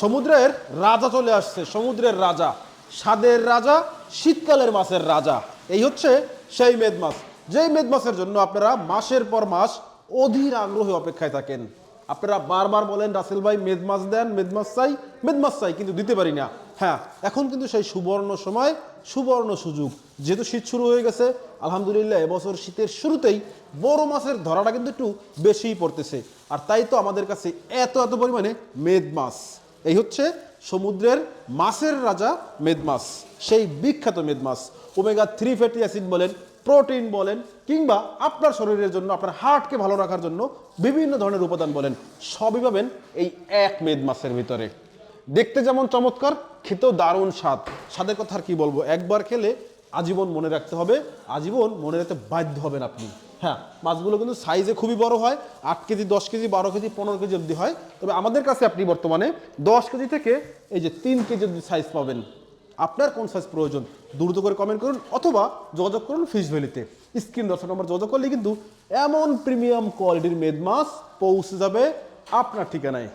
সমুদ্রের রাজা চলে আসছে, সমুদ্রের রাজা। স্বাদের রাজা, শীতকালের মাছের রাজা। এই হচ্ছে সেই মেদ মাছ যেই মেদ মাছের জন্য আপনারা মাসের পর মাস অধীর আগ্রহে অপেক্ষায় থাকেন। আপনারা বারবার বলেন, রাসেল ভাই মেদ মাছ দেন মেদ মাছ চাই, মেদমাস চাই, কিন্তু দিতে পারি না। হ্যাঁ এখন কিন্তু সেই সুবর্ণ সময়, সুবর্ণ সুযোগ। যেহেতু শীত শুরু হয়ে গেছে, আলহামদুলিল্লাহ এবছর শীতের শুরুতেই বড় মাছের ধরাটা কিন্তু একটু বেশিই পড়তেছে। আর তাই তো আমাদের কাছে এত এত পরিমাণে মেদ মাছ এই হচ্ছে সমুদ্রের মাছের রাজা মেদমাস, সেই বিখ্যাত মেদমাস। ওমেগা থ্রি ফ্যাটি অ্যাসিড বলেন, প্রোটিন বলেন, কিংবা আপনার শরীরের জন্য, আপনার হার্টকে ভালো রাখার জন্য বিভিন্ন ধরনের উপাদান বলেন। সবই পাবেন এই এক মেদ মাছের ভিতরে। দেখতে যেমন চমৎকার, খেতেও দারুণ স্বাদ। স্বাদের কথা আর কি বলব? একবার খেলে আজীবন মনে রাখতে হবে, আজীবন মনে রাখতে বাধ্য হবেন আপনি। হ্যাঁ মাছগুলো কিন্তু সাইজে খুবই বড় হয়, আট কেজি, দশ কেজি, বারো কেজি, পনেরো কেজি অবধি হয়। তবে আমাদের কাছে আপনি বর্তমানে দশ কেজি থেকে এই যে তিন কেজি অবধি সাইজ পাবেন। আপনার কোন সাইজ প্রয়োজন, দ্রুত করে কমেন্ট করুন অথবা যোগাযোগ করুন ফিশ ভ্যালিতে স্ক্রিন দর্শক নম্বর যোগাযোগ করলে কিন্তু এমন প্রিমিয়াম কোয়ালিটির মেদ মাছ পৌঁছে যাবে আপনার ঠিকানায়।